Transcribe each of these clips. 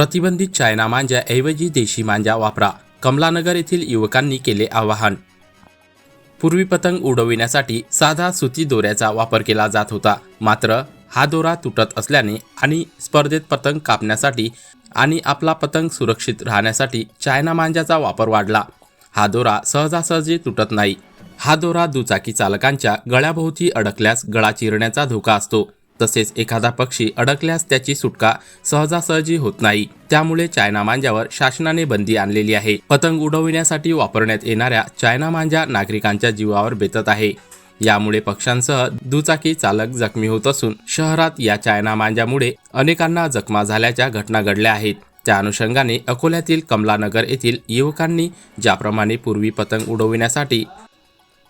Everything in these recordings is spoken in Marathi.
प्रतिबंधित चायना मांजाऐवजी देशी मांजा वापरा. कमलानगर येथील युवकांनी केले आवाहन. पूर्वी पतंग उडविण्यासाठी साधा सुती दोऱ्याचा वापर केला जात होता. मात्र हा दोरा तुटत असल्याने आणि स्पर्धेत पतंग कापण्यासाठी आणि आपला पतंग सुरक्षित राहण्यासाठी चायना मांजाचा वापर वाढला. हा दोरा सहजासहजी तुटत नाही. हा दोरा दुचाकी चालकांच्या गळ्याभोवती अडकल्यास गळा चिरण्याचा धोका असतो. तसेच एखादा पक्षी अडकल्यास त्याची सुटका सहजासहजी होत नाही. त्यामुळे चायना मांजावर शासनाने बंदी आणलेली आहे. पतंग उडविण्यासाठी वापरण्यात येणाऱ्या चायना मांजा नागरिकांच्या जीवावर बेतत आहे. यामुळे पक्ष्यांसह दुचाकी चालक जखमी होत असून शहरात या चायना मांजामुळे अनेकांना जखमा झाल्याच्या घटना घडल्या आहेत. त्या अनुषंगाने अकोल्यातील कमलानगर येथील युवकांनी ज्याप्रमाणे पूर्वी पतंग उडविण्यासाठी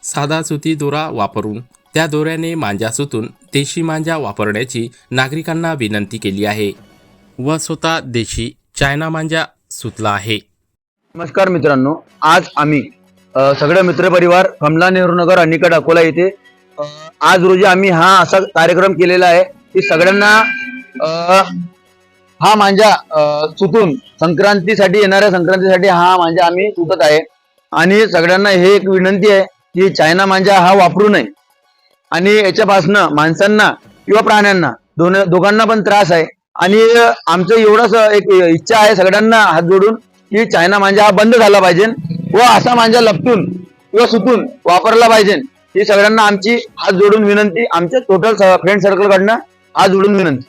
साधा सुती दोरा वापरून त्या दोऱ्याने मांजा सुतून देशी मांजा वापरण्याची नागरिकांना विनंती केली आहे. व स्वतः देशी चायना मांजा सुतला आहे. नमस्कार मित्रांनो आज आम्ही अ, सगळे मित्रपरिवार कमला नेहरू नगर अनिकट अकोला येथे अ, आज रोजी आम्ही हा असा कार्यक्रम केलेला आहे की सगळ्यांना अ, हा मांजा अ, सुतून संक्रांतीसाठी येणाऱ्या संक्रांतीसाठी हा मांजा आम्ही सुतत आहे. आणि सगळ्यांना हे एक विनंती आहे की चायना मांजा हा वापरू नये. आणि याच्यापासनं माणसांना किंवा प्राण्यांना दोन दोघांना पण त्रास आहे. आणि आमचं एवढंच एक इच्छा आहे सगळ्यांना हात जोडून की चायना मांजा हा बंद झाला पाहिजे व असा मांजा लपटून किंवा सुतून वापरला पाहिजे. ही सगळ्यांना आमची हात जोडून विनंती आमच्या टोटल फ्रेंड सर्कल कडनं हात जोडून विनंती.